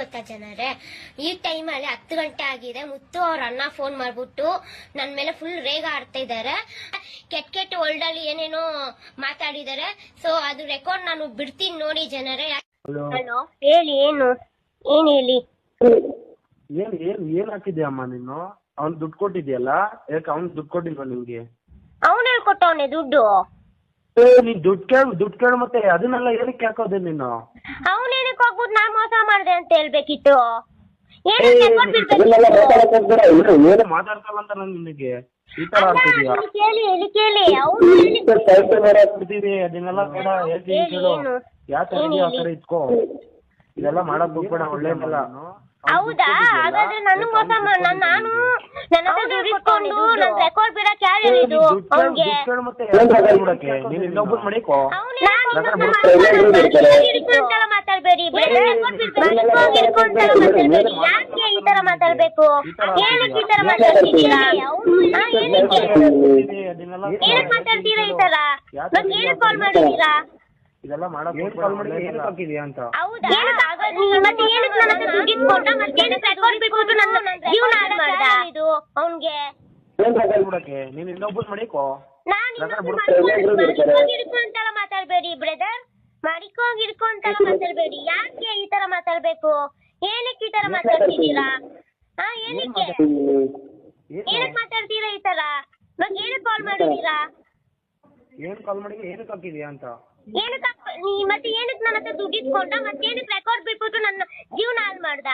ಗೊತ್ತಾ ಜನರೇ ಈ ಟೈಮಲ್ಲಿ ಹತ್ತು ಗಂಟೆ ಆಗಿದೆ ಮುತ್ತು ಅವ್ರ ಅಣ್ಣ ಫೋನ್ ಮಾಡ್ಬಿಟ್ಟು ನನ್ ಮೇಲೆ ಫುಲ್ ರೇಗ ಆಡ್ತಾ ಇದ್ದಾರೆ ಕೆಟ್ಟ ಕೆಟ್ಟ ವರ್ಲ್ಡಲ್ಲಿ ಏನೇನೋ ಮಾತಾಡಿದ್ದಾರೆ ಸೊ ಅದು ರೆಕಾರ್ಡ್ ನಾನು ಬಿಡ್ತೀನಿ ನೋಡಿ ಜನರೇ. ಹಲೋ ಹೇಳಿ ಏನು? ಏನ್ ಹೇಳಿ? ಏನ್ ಏನ್ ಏನ್ ಹಾಕಿದ್ಯಮ್ಮ ನೀನು? ಅವ್ನ್ ದುಡ್ಡು ಕೊಟ್ಟಿದ್ಯಲ್ಲ? ಯಾಕೆ ಅವ್ನ್ ದುಡ್ಡು ಕೊಟ್ಟಿಲ್ವಾ ನಿಮ್ಗೆ? ಅವನ್ ಹೇಳ್ಕೊಟ್ಟವನೆ ದುಡ್ಡು. ಏ ನೀನ್ ದುಡ್ಡು ಕೇಳು ದುಡ್ಡು ಕೇಳು ಮತ್ತೆ ಅದನ್ನೆಲ್ಲ ಏನಕ್ಕೆ ಹಾಕೋದೆ ನೀನು? ಹೋಗ್ಬಿಟ್ಟು ನಾ ಮೋಸ ಮಾಡ್ದೆ ಅಂತ ಹೇಳ್ಬೇಕಿತ್ತು. ಏ, ಏನಕ್ಕೆ ರೆಕಾರ್ಡ್ ಇದನ್ನೆಲ್ಲ ಬಿಡ್ಬೇಕಿತ್ತು ಏನು ಏನು ಅಂತ ನಾನು ನಿನಗೆ? ಈ ತರ ಅಲ್ಲ, ಆಡ್ತಿದ್ಯಾ ಇಲ್ಲಿ ಕೇಳಿ ಇಲ್ಲಿ ಕೇಳಿ. ಅವನು ಹೇಳಿ ಬಿಡ್ತೀವಿ ಅದನ್ನೆಲ್ಲ ಬೇಡ ಹೇಳ್ತೀನಿ ಹೇಳಿ, ಕೇಳು. ಏನು? ಯಾವ ತರ ಏನ್ ಇದೆಯಾ ಆ ತರ ಇಟ್ಕೋ. ಇದೆಲ್ಲ ಮಾಡಕ್ ಹೋಗ್ಬೇಡ ಒಳ್ಳೇದಲ್ಲ ಹೌದಾ ಹಾಗಾದ್ರೆ ನಾನು ಮೋಸ ಮಾಡ್ ನಾನ್- ನಾನು ನನ್ನ ಹತ್ರ ದುಡ್ಡು ಇಟ್ಕೊಂಡು ನನ್ ರೆಕಾರ್ಡ್ ಬಿಡಕ್ ಯಾರು ಹೇಳಿದ್ದು? ಅವ್ನ್ಗೆ? ನೀನ್ ಮಾತಾಡ್ಬೇಡಿ. ಯಾಕೆ ಈ ತರ ಮಾತಾಡ್ಬೇಕು? ಏನಕ್ಕೆ ಈ ತರ ಮಾತಾಡ್ತಿದ್ದೀರಾ ಏನಕ್ಕೆ? ಮಾತಾಡ್ತೀರಾ ಈ ತರ? ಮತ್ತೆ ಏನಕ್ಕೆ ಕಾಲ್ ಮಾಡಿದ್ದೀರಾ? ಇದೆಲ್ಲ ಮಾಡಕ್ ಕಾಲ್ ಮಾಡಿ ಏನಕ್ಕೆ ಹಾಕಿದ್ಯಾ ಅಂತ? ಹೌದಾ? ಮತ್ತೆ ಏನಕ್ಕೆ ಮತ್ತೆ ನನ್ನ ಮಾಡ್ದ ಇದು ಅವ್ನ್ಗೆ? ಏನ್ ರೆಕಾರ್ಡ್ ಬಿಡಕ್ಕೆ? ನೀನ್ ಇನ್ನೊಬ್ಬರು ಮಾಡಿಕೋ. ನಾನು ಮಾತಾಡ್ಬೇಡಿ ಬ್ರದರ್ ಮಡಿಕೋಗ್ ಹಿಡ್ಕೊಂತೆಲ್ಲ ಮಾತಾಡ್ಬೇಡಿ. ಯಾಕೆ ಈ ತರ ಮಾತಾಡ್ಬೇಕು? ಏನಕ್ಕೆ ಈ ತರ ಮಾತಾಡ್ತಿದ್ದೀರಾ? ಹಾ ಏನಕ್ಕೆ? ಏನಕ್ಕೆ ಮಾತಾಡ್ತೀರಾ ಈ ತರ? ಮತ್ತೆ ಏನಕ್ಕೆ ಕಾಲ್ ಮಾಡಿದ್ದೀರಾ? ಏನ್ ಕಾಲ್ ಮಾಡಿ ಏನಕ್ಕೆ ಹಾಕಿದ್ಯಾ ಅಂತ? ಏನಕ್ಕೆ ನೀ ಮತ್ತೆ ಏನಕ್ಕೆ ನನ್ನ ಹತ್ರ ದುಡ್ಡು ಇಸ್ಕೊಂಡ? ಮತ್ತೆ ಏನಕ್ಕೆ ರೆಕಾರ್ಡ್ ಬಿಟ್ಬಿಟ್ಟು ನನ್ನ ಜೀವನ ಹಾಳು ಮಾಡ್ದ?